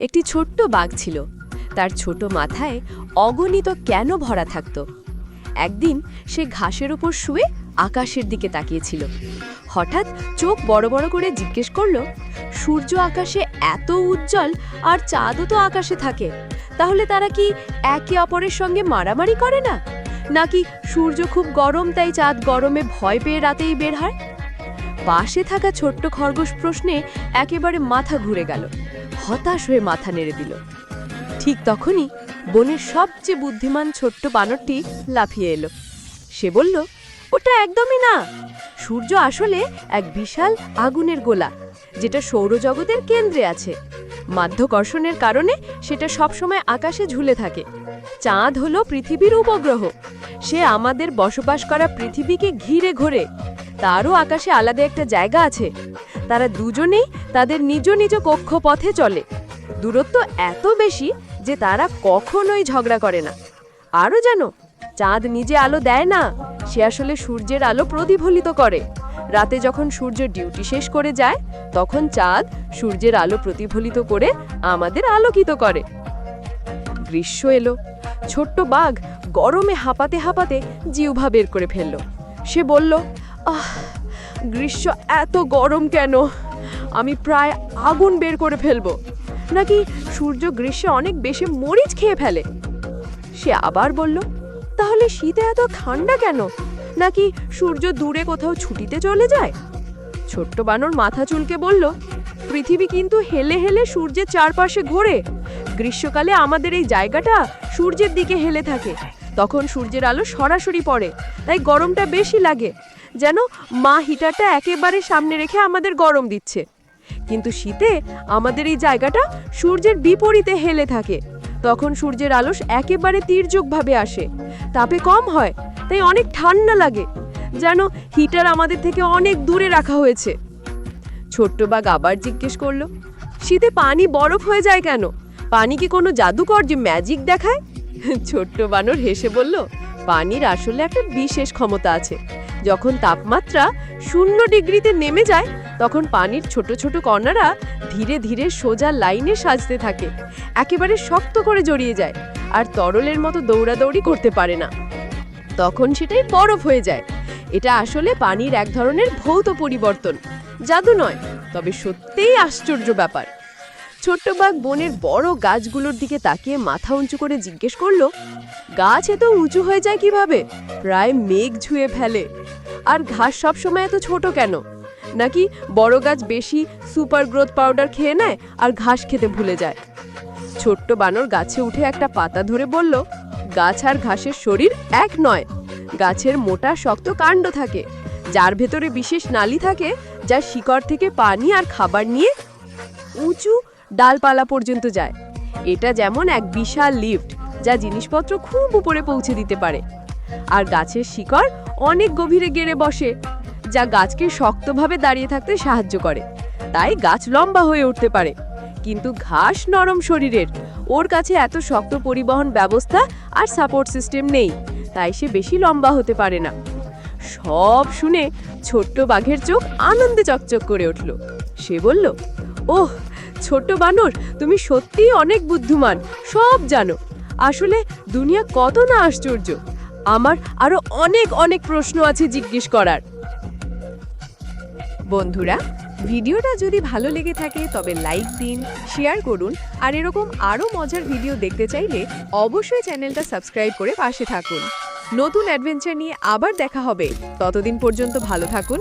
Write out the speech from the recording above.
একটি ছোট্ট বাঘ ছিল। তার ছোট মাথায় অগণিত কেন ভরা থাকত। একদিন সে ঘাসের ওপর শুয়ে আকাশের দিকে তাকিয়েছিল। হঠাৎ চোখ বড় বড় করে জিজ্ঞেস করল, সূর্য আকাশে এত উজ্জ্বল আর চাঁদও তো আকাশে থাকে, তাহলে তারা কি একে অপরের সঙ্গে মারামারি করে না? নাকি সূর্য খুব গরম, তাই চাঁদ গরমে ভয় পেয়ে রাতেই বের হয়? পাশে থাকা ছোট্ট খরগোশ প্রশ্নে একেবারে মাথা ঘুরে গেল। হতাশ হয়ে মাথা নেড়ে দিল। ঠিক তখনই বনের সবচেয়ে বুদ্ধিমান ছোট্ট বানরটি লাফিয়ে এলো। সে বলল, ওটা একদমই না। সূর্য আসলে এক বিশাল আগুনের গোলা, যেটা সৌরজগতের কেন্দ্রে আছে। মাধ্যাকর্ষণের কারণে সেটা সবসময় আকাশে ঝুলে থাকে। চাঁদ হলো পৃথিবীর উপগ্রহ। সে আমাদের বসবাস করা পৃথিবীকে ঘিরে ঘোরে। তারও আকাশে আলাদা একটা জায়গা আছে। তারা দুজনেই তাদের নিজ নিজ কক্ষপথে চলে। দূরত্ব এত বেশি যে তারা কখনোই ঝগড়া করে না। আরও জানো, চাঁদ নিজে আলো দেয় না, সে আসলে সূর্যের আলো প্রতিফলিত করে। রাতে যখন সূর্য ডিউটি শেষ করে যায়, তখন চাঁদ সূর্যের আলো প্রতিফলিত করে আমাদের আলোকিত করে। গ্রীষ্ম এলো, ছোট্ট বাঘ গরমে হাঁপাতে হাঁপাতে জিউভা বের করে ফেলল। সে বলল, আহ গ্রীষ্ম এত গরম কেন? আমি প্রায় আগুন বের করে ফেলব। নাকি সূর্য গ্রীষ্মে অনেক বেশি মরিচ খেয়ে ফেলে? সে আবার বলল, তাহলে শীতে এত ঠান্ডা কেন? নাকি সূর্য দূরে কোথাও ছুটিতে চলে যায়? ছোট্ট বানর মাথা চুলকে বলল, পৃথিবী কিন্তু হেলে হেলে সূর্যের চারপাশে ঘোরে। গ্রীষ্মকালে আমাদের এই জায়গাটা সূর্যের দিকে হেলে থাকে। তখন সূর্যের আলো সরাসরি পড়ে, তাই গরমটা বেশি লাগে। যেন মা হিটারটা একেবারে সামনে রেখে আমাদের গরম দিচ্ছে। কিন্তু শীতে আমাদের এই জায়গাটা সূর্যের বিপরীতে হেলে থাকে। তখন সূর্যের আলোস একেবারে তীর্যকভাবে আসে। তাপে কম হয়, তাই অনেক ঠান্ডা লাগে, যেন হিটার আমাদের থেকে অনেক দূরে রাখা হয়েছে। ছোট্ট বাঘ আবার জিজ্ঞেস করল, শীতে পানি বরফ হয়ে যায় কেন? পানি কি কোনো জাদুকর যে ম্যাজিক দেখায়? ছোট্ট বানর হেসে বলল, পানির আসলে একটা বিশেষ ক্ষমতা আছে। যখন তাপমাত্রা শূন্য ডিগ্রিতে নেমে যায়, তখন পানির ছোট ছোট কণারা ধীরে ধীরে সোজা লাইনে সাজতে থাকে। একেবারে শক্ত করে জড়িয়ে যায় আর তরলের মতো দৌড়াদৌড়ি করতে পারে না। তখন সেটাই বরফ হয়ে যায়। এটা আসলে পানির এক ধরনের ভৌত পরিবর্তন। জাদু নয়, তবে সত্যিই আশ্চর্য ব্যাপার। ছোট্ট বাঘ বনের বড় গাছগুলোর দিকে তাকিয়ে মাথা উঁচু করে জিজ্ঞেস করল, গাছ এত উঁচু হয়ে যায় কীভাবে? প্রায় মেঘ ছুঁয়ে ফেলে। আর ঘাস সবসময় এত ছোট কেন? নাকি বড় গাছ বেশি সুপার গ্রোথ পাউডার খেয়ে নেয় আর ঘাস খেতে ভুলে যায়? ছোট্ট বানর গাছে উঠে একটা পাতা ধরে বলল, গাছ আর ঘাসের শরীর এক নয়। গাছের মোটা, শক্ত কাণ্ড থাকে, যার ভেতরে বিশেষ নালি থাকে যা শিকড় থেকে পানি আর খাবার নিয়ে উঁচু ডালপালা পর্যন্ত যায়। এটা যেমন এক বিশাল লিফট যা জিনিসপত্র খুব উপরে পৌঁছে দিতে পারে। আর গাছের শিকড় অনেক গভীরে গেড়ে বসে, যা গাছকে শক্তভাবে দাঁড়িয়ে থাকতে সাহায্য করে। তাই গাছ লম্বা হয়ে উঠতে পারে। কিন্তু ঘাস নরম শরীরের। ওর কাছে এত শক্ত পরিবহন ব্যবস্থা আর সাপোর্ট সিস্টেম নেই, তাই সে বেশি লম্বা হতে পারে না। সব শুনে ছোট্ট বাঘের চোখ আনন্দে চকচক করে উঠল। সে বলল, ওহ ছোট্ট বানর, তুমি সত্যিই অনেক বুদ্ধিমান, সব জানো। আসলে দুনিয়া কত না আশ্চর্য। আমার আরও অনেক অনেক প্রশ্ন আছে জিজ্ঞেস করার। বন্ধুরা, ভিডিওটা যদি ভালো লেগে থাকে, তবে লাইক দিন, শেয়ার করুন, আর এরকম আরও মজার ভিডিও দেখতে চাইলে অবশ্যই চ্যানেলটা সাবস্ক্রাইব করে পাশে থাকুন। নতুন অ্যাডভেঞ্চার নিয়ে আবার দেখা হবে। ততদিন পর্যন্ত ভালো থাকুন।